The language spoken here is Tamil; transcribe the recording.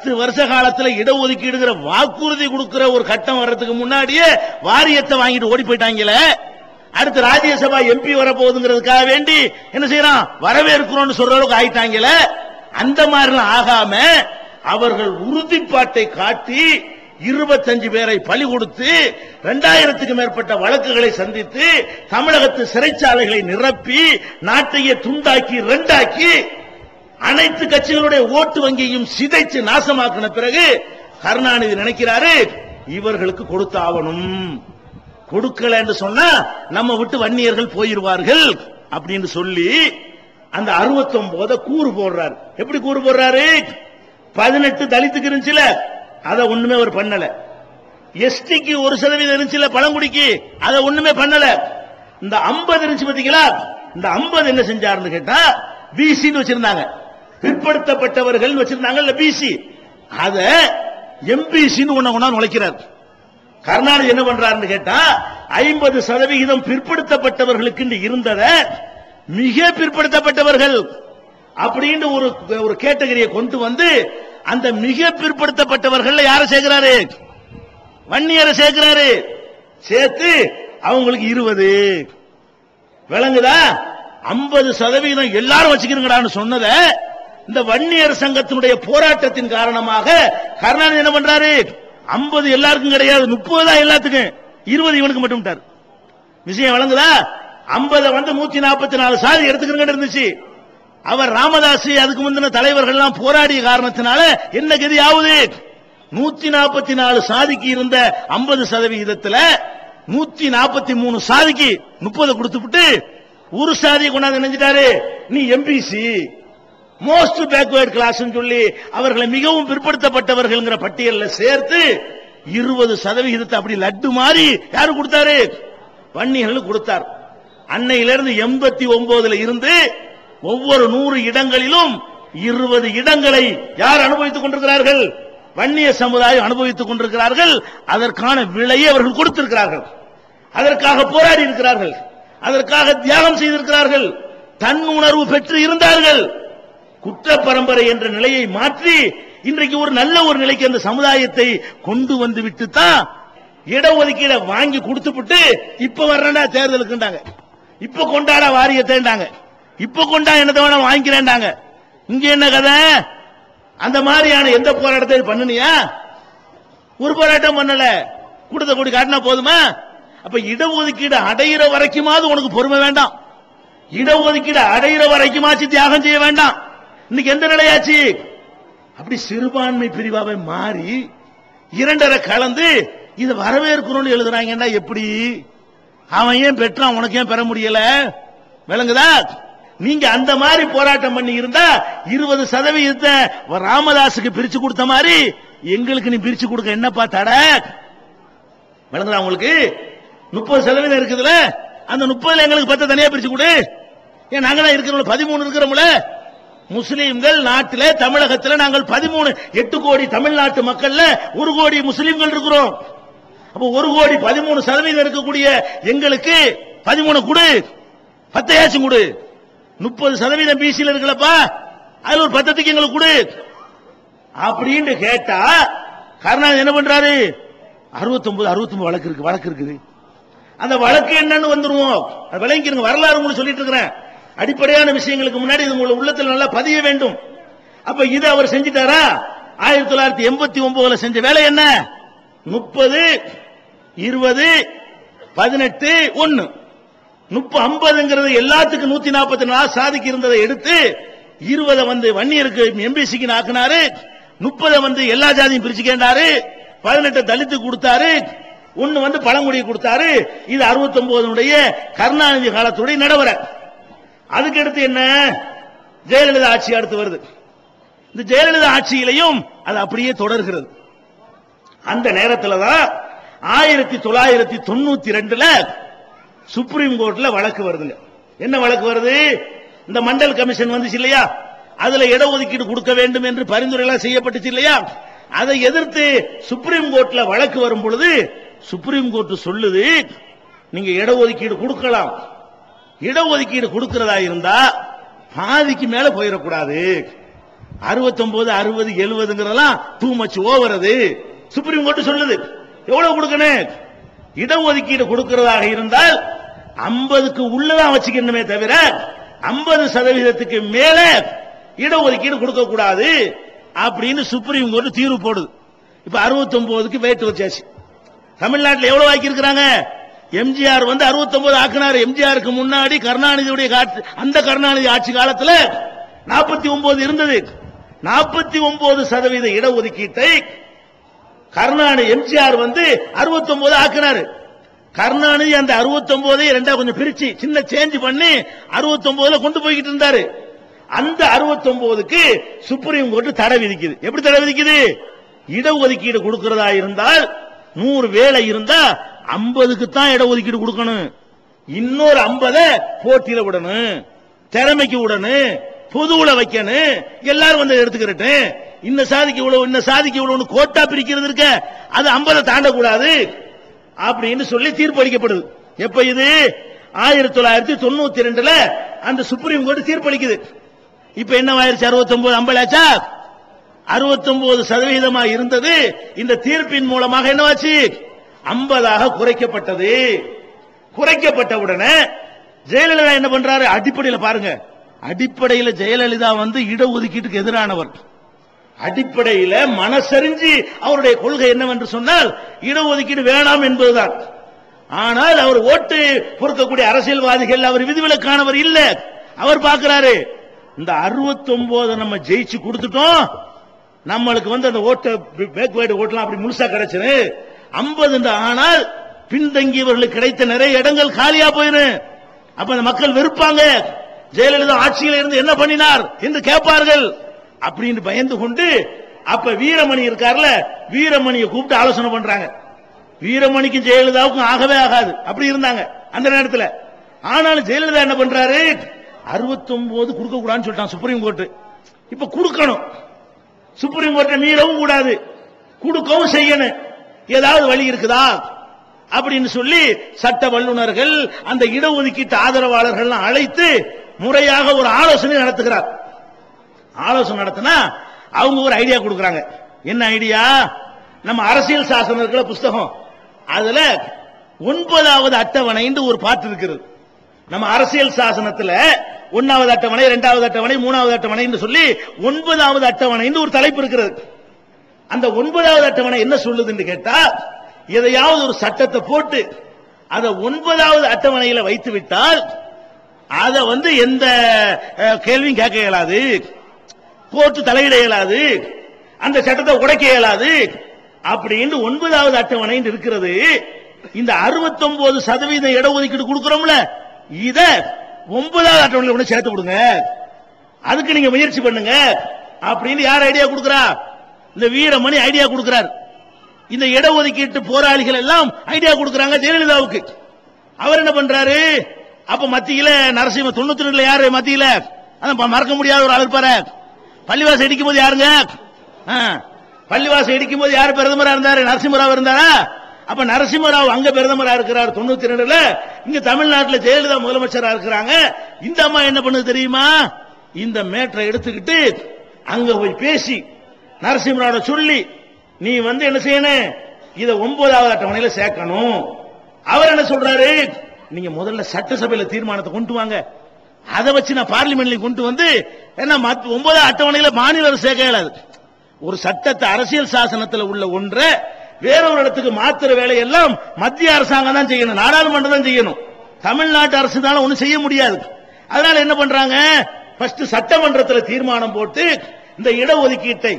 பத்து வருஷ காலத்துல இடஒதுக்கீடுங்கிற வாக்குறுதி கொடுக்கிற ஒரு கட்டம் வர்றதுக்கு முன்னாடியே வாரியத்தை வாங்கிட்டு ஓடி போயிட்டாங்களே. அடுத்து ராஜ்யசபா எம்பி வரப்போகுதுங்கிறதுக்காக வேண்டி என்ன செய்யறான்? வரவேற்கிறோம்னு சொல்ற அளவுக்கு ஆயிட்டாங்களே. அந்த மாதிரிலாம் ஆகாம அவர்கள் உறுதிப்பாட்டை காட்டி இருபத்தஞ்சு பேரை பலி கொடுத்து இரண்டாயிரத்துக்கு மேற்பட்ட வழக்குகளை சந்தித்து தமிழகத்து சிறைச்சாலைகளை நிரப்பி நாட்டையே துண்டாக்கி ரெண்டாக்கி அனைத்து கட்சிகளுடைய ஓட்டு வங்கியையும் சிதைச்சு நாசமாக்கின பிறகு கருணாநிதி நினைக்கிறாரு இவர்களுக்கு கொடுத்து ஆகணும் கொடுக்கல என்று சொன்னா நம்ம விட்டு வன்னியர்கள் போயிருவார்கள் அப்படின்னு சொல்லி அந்த 69 கூறு போடுறாரு. எப்படி கூறு போடுறாரு? பதினெட்டு தலித்துக்கு இருந்துச்சுல அதை ஒண்ணுமே அவர் பண்ணல. எஸ்டிக்கு ஒரு சதவீதம் இருந்துச்சுல பழங்குடிக்கு அதை ஒண்ணுமே பண்ணல. இந்த 50 இருந்துச்சு பாத்தீங்களா? இந்த 50 என்ன செஞ்சாருன்னு கேட்டா பிசின்னு வச்சிருந்தாங்க. பிற்படுத்தப்பட்டவர்கள் வச்சிருந்தாங்கல்ல பிசி அத எம்பிசின்னு ஒண்ணு ஒண்ணா நுழைக்கிறார் கர்நாடகா என்ன பண்றாருன்னு கேட்டா ஐம்பது சதவிகிதம் பிற்படுத்தப்பட்டவர்களுக்கு இருந்தத மிக பிற்படுத்தப்பட்டவர்கள் அப்படின்னு ஒரு ஒரு கேட்டகரியை கொண்டு வந்து அந்த மிக பிற்படுத்தப்பட்டவர்கள் யாரை சேர்க்கிறாரு? வன்னியரை சேர்க்கிறாரு. சேர்த்து அவங்களுக்கு இருபது. விளங்குதா? ஐம்பது சதவீதம் எல்லாரும் வச்சுக்கிறீங்கடான்னு சொன்னதை இந்த வன்னியர் சங்கத்தினுடைய போராட்டத்தின் காரணமாக கருணாநிதி என்ன பண்றாரு? ஐம்பது எல்லாருக்கும் கிடையாது முப்பது தான் எல்லாத்துக்கும். இருபது இவனுக்கு மட்டும் விட்டார். விஷயம் வழங்குதா ஐம்பது வந்து நூத்தி நாற்பத்தி நாலு சாதி எடுத்துக்கிறங்க இருந்துச்சு. அவர் ராமதாஸ் அதுக்கு முந்தின தலைவர்கள் எல்லாம் போராடிய காரணத்தினால என்ன கதி ஆகுது? நூத்தி நாற்பத்தி நாலு சாதிக்கு இருந்த ஐம்பது சதவிகிதத்துல நூத்தி நாற்பத்தி மூணு சாதிக்கு முப்பது கொடுத்துவிட்டு ஒரு சாதியை கொண்டாந்து நினைச்சிட்டாரு நீ எம்பிசி மோஸ்ட் பேக்வேர்ட் கிளாஸ் சொல்லி அவர்களை மிகவும் பிற்படுத்தப்பட்டவர்கள் பட்டியலில் சேர்த்து இருபது சதவிகிதத்தை அப்படி லட்டு மாறி யாரு கொடுத்தாரு? வன்னியர்கள் கொடுத்தார். அன்னையிலிருந்து எண்பத்தி ஒன்பதுல இருந்து ஒவ்வொரு நூறு இடங்களிலும் இருபது இடங்களை யார் அனுபவித்துக் கொண்டிருக்கிறார்கள்? வன்னிய சமுதாயம் அனுபவித்துக் கொண்டிருக்கிறார்கள். அதற்கான விலையை அவர்கள் கொடுத்திருக்கிறார்கள். அதற்காக போராடி இருக்கிறார்கள். அதற்காக தியாகம் செய்திருக்கிறார்கள். தன் உணர்வு பெற்று இருந்தார்கள். குற்ற பரம்பரை என்ற நிலையை மாற்றி இன்றைக்கு ஒரு நல்ல ஒரு நிலைக்கு அந்த சமுதாயத்தை கொண்டு வந்து விட்டு தான் இடஒதுக்கீட வாங்கி கொடுத்துவிட்டு இப்ப வர்றா தேர்தலுக்குண்டாங்க இப்ப கொண்டாட வாரியத்தைண்டாங்க இப்ப கொண்டா என்னத்தை வேணா வாங்கிக்கிறேன்டாங்க. இங்க என்ன கதை? அந்த மாதிரியான எந்த போராட்டத்தை பண்ணுனியா? ஒரு போராட்டம் பண்ணல. கொடுத்த கூடி காட்டினா போதுமா? அப்ப இடஒதுக்கீடு அடையிற வரைக்குமாவது உனக்கு பொறுமை வேண்டாம். இடஒதுக்கீடு அடையிற வரைக்குமாச்சு தியாகம் செய்ய வேண்டாம். இன்னைக்கு எந்த நிலையாச்சு? அப்படி சிறுபான்மை பிரிவாவை மாறி இரண்டரை கலந்து இதை வரவேற்கிறோம்னு எழுதுறாங்கன்னா எப்படி? அவன் ஏன் பெற்றான் உனக்கு ஏன் பெற முடியல? விளங்குதா? நீங்க அந்த மாதிரி போராட்டம் பண்ணி இருந்தா இருபது சதவீதத்தை ராமதாஸுக்கு பிரிச்சு கொடுத்த மாதிரி எங்களுக்கு நீ பிரிச்சு கொடுக்க என்னப்பா தட? விளங்குதா உங்களுக்கு? முப்பது சதவீதம் இருக்குதுல அந்த முப்பதுல எங்களுக்கு பத்து தனியா பிரிச்சு கொடு. ஏன் நாங்க தான் இருக்கிறோம் பதிமூணு இருக்கிறோம்ல முஸ்லீம்கள் நாட்டில தமிழகத்தில் நாங்கள் பதிமூணு எட்டு கோடி தமிழ்நாட்டு மக்கள்ல ஒரு கோடி முஸ்லீம்கள் இருக்கிறோம். அப்ப ஒரு கோடி பதிமூணு சதவீதம் இருக்கக்கூடிய எங்களுக்கு பதிமூணு கொடு பத்தையாச்சும் கொடு. முப்பது சதவீதம் பிசியில் இருக்கலப்பா அதுல ஒரு பத்தத்துக்கு எங்களுக்கு கொடு. அப்படின்னு கேட்டா கருணாநிதி என்ன பண்றாரு? 69 69 வழக்கு இருக்கு வழக்கு இருக்குது. அந்த வழக்கு என்னன்னு வந்துருவோம். விளங்கிருங்க வரலாறு உங்களுக்கு சொல்லிட்டு இருக்கிறேன். அடிப்படையான விஷயங்களுக்கு முன்னாடி இது உங்க உள்ளத்தில் நல்லா பதிய வேண்டும். அப்ப இது அவர் செஞ்சிட்டாரா? ஆயிரத்தி தொள்ளாயிரத்தி எண்பத்தி ஒன்பதுல செஞ்ச வேலை என்ன? முப்பது இருபது பதினெட்டு ஒன்னு முப்ப ஐம்பதுங்கிறது எல்லாத்துக்கும் நூத்தி நாற்பத்தி நாலு சாதிக்கு இருந்ததை எடுத்து இருபதை வந்து வன்னியருக்கு எம்பிசிக்கு ஆக்குனாரு முப்பதை வந்து எல்லா ஜாதியும் பிரிச்சு கேட்டாரு பதினெட்டு தலித்து கொடுத்தாரு ஒன்னு வந்து பழங்குடி கொடுத்தாரு. இது அறுபத்தி ஒன்பதுடைய கருணாநிதி காலத்துடைய நடைமுறை. அதுக்கு அடுத்து என்ன? ஜெயலலிதா ஆட்சி அடுத்து வருது. இந்த ஜெயலலிதா ஆட்சியிலையும் அது அப்படியே தொடர்கிறது. அந்த நேரத்தில் தான் ஆயிரத்தி தொள்ளாயிரத்தி தொண்ணூத்தி ரெண்டுல சுப்ரீம் கோர்ட்ல வழக்கு வருதுங்க என்ன வழக்கு வருது? இந்த மண்டல் கமிஷன் வந்துச்சு இல்லையா? அதுல இடஒதுக்கீடு கொடுக்க வேண்டும் என்று பரிந்துரை எல்லாம் செய்யப்பட்டுச்சு இல்லையா? அதை எதிர்த்து சுப்ரீம் கோர்ட்ல வழக்கு வரும் பொழுது சுப்ரீம் கோர்ட் சொல்லுது நீங்க இடஒதுக்கீடு கொடுக்கலாம். இடஒதுக்கீடு கொடுக்கிறதா இருந்தா பாதிக்கு மேல போயிடக்கூடாது. 69 அறுபது எழுபதுங்கிறதெல்லாம் டூ மச் ஓவர் அது சுப்ரீம் கோர்ட் சொல்லுது எவ்வளவு கொடுக்கணும்? இடஒதுக்கீடு கொடுக்கிறதாக இருந்தால் 50க்கு உள்ளதான் வச்சுக்கணுமே தவிர 50 சதவீதத்துக்கு மேல இடஒதுக்கீடு கொடுக்க கூடாது அப்படின்னு சுப்ரீம் கோர்ட் தீர்வு போடுது. இப்ப 69க்கு வேட்டு வச்சாச்சு. தமிழ்நாட்டில் எவ்வளவு ஆக்கி இருக்கிறாங்க எம்ஜிஆர் வந்து 69 ஆக்கினார். எம்ஜிஆருக்கு முன்னாடி கருணாநிதியுடைய காட்சி அந்த கருணாநிதி ஆட்சி காலத்துல 49 இருந்தது. 49 சதவீத இடஒதுக்கீட்டை கருணாநிதி எம்ஜிஆர் வந்து 69 ஆக்கினாரு. கருணாநிதி அந்த 69 ரெண்டா கொஞ்சம் பிரிச்சு சின்ன சேஞ்ச் பண்ணி அறுபத்தி ஒன்பதுல கொண்டு போய்கிட்டு இருந்தாரு. அந்த 69க்கு சுப்ரீம் கோர்ட் தடை விதிக்குது. எப்படி தடை விதிக்குது? இடஒதுக்கீடு கொடுக்கிறதா இருந்தால் நூறு வேலை இருந்தா 50க்கு தான் இட ஒதுக்கீடு கொடுக்கணும். இன்னொரு 50 போட்டியில விடணும். திறமைக்கு விடணும். பொதுவுல வைக்கணும். எல்லாரும் வந்து எடுத்துக்கிறட்டு இந்த சாதிக்கு இவ்வளவு இந்த சாதிக்கு இவ்வளவு கோட்டா பிரிக்கிறது இருக்க. அது 50 தாண்டக்கூடாது. அப்படின்னு சொல்லி தீர்ப்பளிக்கப்படுது. எப்ப இது? ஆயிரத்தி தொள்ளாயிரத்தி தொண்ணூத்தி ரெண்டுல அந்த சுப்ரீம் கோர்ட் தீர்ப்பளிக்குது. இப்ப என்ன ஆயிரத்தி அறுபத்தி ஒன்பது ஐம்பதாச்சா? அறுபத்தொன்பது சதவீதமா இருந்தது. இந்த தீர்ப்பின் மூலமாக என்னவாச்சு? ஐம்பதாக குறைக்கப்பட்டது. குறைக்கப்பட்ட உடனே ஜெயலலிதா என்ன பண்றாரு? அடிப்படையில் பாருங்க. அடிப்படையில் ஜெயலலிதா வந்து இடஒதுக்கீட்டுக்கு எதிரானவர். அடிப்படையில் மனசறிஞ்சு அவருடைய கொள்கை என்னவென்று சொன்னால் இடஒதுக்கீடு வேணாம் என்பதுதான். ஆனால் அவர் ஓட்டு பொறுக்கக்கூடிய அரசியல்வாதிகள் அவர் விதிவிலக்கானவர் இல்ல. அவர் பார்க்கிறாரு இந்த 69 நம்ம ஜெயிச்சு கொடுத்துட்டோம். நம்மளுக்கு வந்து அந்த ஓட்டு பேக்வேர்டு ஓட்டலாம் அப்படி முழுசா ஐம்பது என்று ஆனால் பின்தங்கியவர்களுக்கு கிடைத்த நிறைய இடங்கள் காலியா போயிடும் அப்ப அந்த மக்கள் வெறுப்பாங்க. ஜெயலலிதா ஆட்சியில் இருந்து என்ன பண்ணினார் என்று கேட்பார்கள். அப்படின்னு பயந்து கொண்டு அப்ப வீரமணி இருக்கார்ல வீரமணியை கூப்பிட்டு ஆலோசனை பண்றாங்க. வீரமணிக்கும் ஜெயலலிதாவுக்கும் ஆகவே ஆகாது. அப்படி இருந்தாங்க அந்த நேரத்தில். ஆனாலும் ஜெயலலிதா என்ன பண்றாரு? 69 கொடுக்க கூடாதுன்னு சொல்லிட்டான் சுப்ரீம் கோர்ட் இப்ப கொடுக்கணும். சுப்ரீம் கோர்ட்டை மீறவும் கூடாது. கொடுக்கவும் செய்யணும். ஏதாவது வழி இருக்குதா? அப்படின்னு சொல்லி சட்ட வல்லுநர்கள் அந்த இடஒதுக்கீட்டு ஆதரவாளர்கள் அழைத்து முறையாக ஒரு ஆலோசனை நடத்துகிறார். ஆலோசனை நடத்தினா அவங்க ஒரு ஐடியா கொடுக்கறாங்க. என்ன ஐடியா? நம்ம அரசியல் சாசனம் இருக்கிற புஸ்தகம். அதுல ஒன்பதாவது அட்டவணைன்னு ஒரு பாட்டு இருக்கிறது. நம்ம அரசியல் சாசனத்துல ஒன்னாவது அட்டவணை இரண்டாவது அட்டவணை மூணாவது அட்டவணைன்னு சொல்லி ஒன்பதாவது அட்டவணைன்னு ஒரு தலைப்பு இருக்கிறது. அந்த ஒன்பதாவது அட்டவணை என்ன சொல்லுதுன்னு கேட்டா எதையாவது ஒரு சட்டத்தை போட்டு அதை ஒன்பதாவது அட்டவணையில வைத்து விட்டால் அதை வந்து எந்த கேள்வியும் கேட்க இயலாது கோர்ட்டு தலையிட இயலாது அந்த சட்டத்தை உடைக்க இயலாது அப்படின்னு ஒன்பதாவது அட்டவணை இருக்கிறது. இந்த 69% சதவீதம் இடஒதுக்கீடு கொடுக்கிறோம்ல இத ஒன்பதாவது அட்டவணையில கொண்டு சேர்த்து கொடுங்க அதுக்கு நீங்க முயற்சி பண்ணுங்க. அப்படின்னு யார் ஐடியா கொடுக்குறா? இந்த வீரமணி ஐடியா கொடுக்கிறார். இந்த இடஒதுக்கீட்டு போராளிகள் எல்லாம் ஐடியா கொடுக்கிறாங்க ஜெயலலிதாவுக்கு. அவர் என்ன பண்றாரு? அப்ப மத்தியில நரசிம்ம தொண்ணூத்தி ரெண்டுல யாரு மத்தியில? மறக்க முடியாத ஒரு ஆள் இருப்பாரு பள்ளிவாசம் இடிக்கும் போது யாருங்க? ஆ, பள்ளிவாசம் இடிக்கும் போது யார் பிரதமரா இருந்தாரு? நரசிம்மராவ் இருந்தாரா? அப்ப நரசிம்மராவ் அங்க பிரதமரா இருக்கிறார் தொண்ணூத்தி ரெண்டுல இங்க தமிழ்நாட்டில் ஜெயலலிதா முதலமைச்சரா இருக்கிறாங்க. இந்த அம்மா என்ன பண்ணுது தெரியுமா? இந்த மேட்டரை எடுத்துக்கிட்டு அங்க போய் பேசி நரசிம்மனோட சொல்லி நீ வந்து என்ன செய்யணும்? இதை ஒன்பதாவது அட்டவணையில சேர்க்கணும். அவர் என்ன சொல்றாரு? நீங்க முதல்ல சட்டசபையில தீர்மானத்தை கொண்டு வாங்க. அதை வச்சு நான் பார்லிமெண்ட்ல கொண்டு வந்து என்ன ஒன்பதாவது அட்டவணையில மாநில அரசு சேர்க்க இயலாது. ஒரு சட்டத்தை அரசியல் சாசனத்துல உள்ள ஒன்றை வேறொரு இடத்துக்கு மாத்துற வேலையெல்லாம் மத்திய அரசாங்கம் தான் செய்யணும். நாடாளுமன்றம் தான் செய்யணும். தமிழ்நாட்டு அரசுனால ஒன்றும் செய்ய முடியாது. அதனால என்ன பண்றாங்க? ஃபர்ஸ்ட் சட்டமன்றத்தில் தீர்மானம் போட்டு இந்த இடஒதுக்கீட்டை